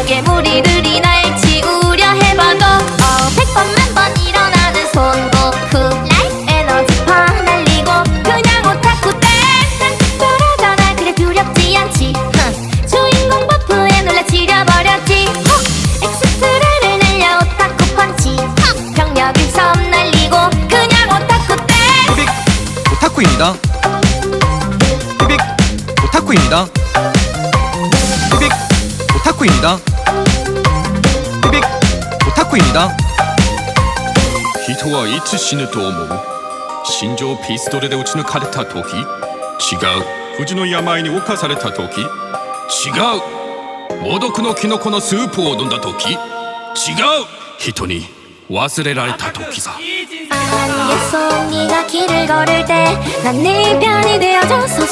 세상의 무리들이 날 치우려 해봐도 어, 백번 만 번 일어나는 손고쿠 에너지파 날리고 그냥 오타쿠 땡난 떨어져나 그래 두렵지 않지 흥. 주인공 버프에 놀라 지려버렸지 헉. 엑스트라를 날려 오타쿠 펀치 헉. 병력을 섬 날리고 그냥 오타쿠 땡 삐빅 오타쿠입니다. 삐빅 오타쿠입니다. 삐빅 오타쿠입니다. 삐빅 오타쿠입니다. 人はいつ死ぬと思う心情ピストルで撃ち抜かれた時違う不治の病に侵された時違う猛毒のキノコのスープを飲んだ時違う人に忘れられた時さ 알겠어 네가 길을 걸을 때 난 네 편이 되어줘서